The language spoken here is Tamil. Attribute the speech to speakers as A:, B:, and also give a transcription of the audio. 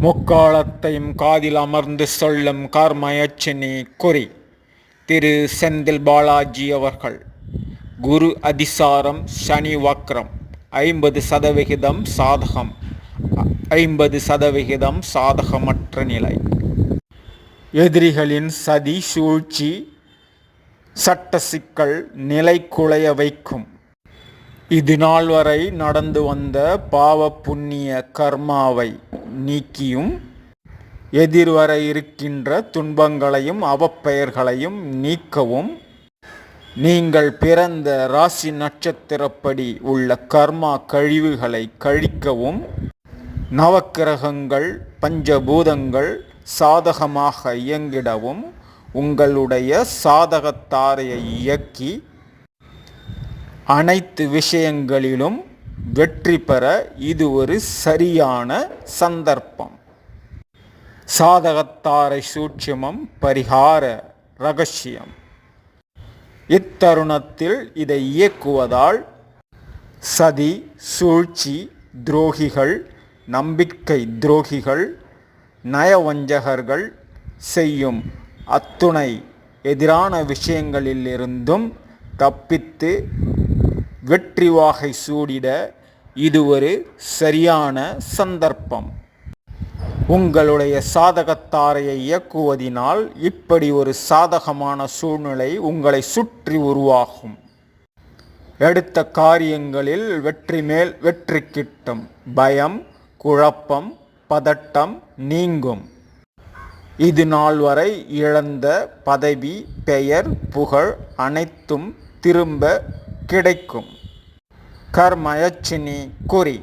A: முக்காலத்தையும் காதில் அமர்ந்து சொல்லும் கார்மயச்சினி குறி திரு செந்தில் பாலாஜி அவர்கள். குரு அதிசாரம் சனி வக்ரம் ஐம்பது சதவிகிதம் சாதகம் ஐம்பது சதவிகிதம் சாதகமற்ற நிலை. எதிரிகளின் சதி சூழ்ச்சி சட்ட சிக்கல் நிலை குலைய வைக்கும். இது நாள் வரை நடந்து வந்த பாவ புண்ணிய கர்மாவை நீக்கியும் எதிர்வர இருக்கின்ற துன்பங்களையும் அவப்பெயர்களையும் நீக்கவும் நீங்கள் பிறந்த ராசி நட்சத்திரப்படி உள்ள கர்மா கழிவுகளை கழிக்கவும் நவக்கிரகங்கள் பஞ்சபூதங்கள் சாதகமாக இயங்கிடவும் உங்களுடைய சாதகத்தாரையை இயக்கி அனைத்து விஷயங்களிலும் வெற்றி பெற இது ஒரு சரியான சந்தர்ப்பம். சாதகத்தாரை சூட்சுமம் பரிகார ரகசியம். இத்தருணத்தில் இதை இயக்குவதால் சதி சூழ்ச்சி துரோகிகள் நம்பிக்கை துரோகிகள் நயவஞ்சகர்கள் செய்யும் அத்துணை எதிரான விஷயங்களிலிருந்தும் தப்பித்து வெற்றி வாகை சூடிட இது ஒரு சரியான சந்தர்ப்பம். உங்களுடைய சாதகத்தாரையை இயக்குவதினால் இப்படி ஒரு சாதகமான சூழ்நிலை உங்களை சுற்றி உருவாகும். எடுத்த காரியங்களில் வெற்றி மேல் வெற்றி கிட்டும். பயம் குழப்பம் பதட்டம் நீங்கும். இது நாள் வரை இழந்த பதவி பெயர் புகழ் அனைத்தும் திரும்ப கிடைக்கும். கர்மயச்சினி குறி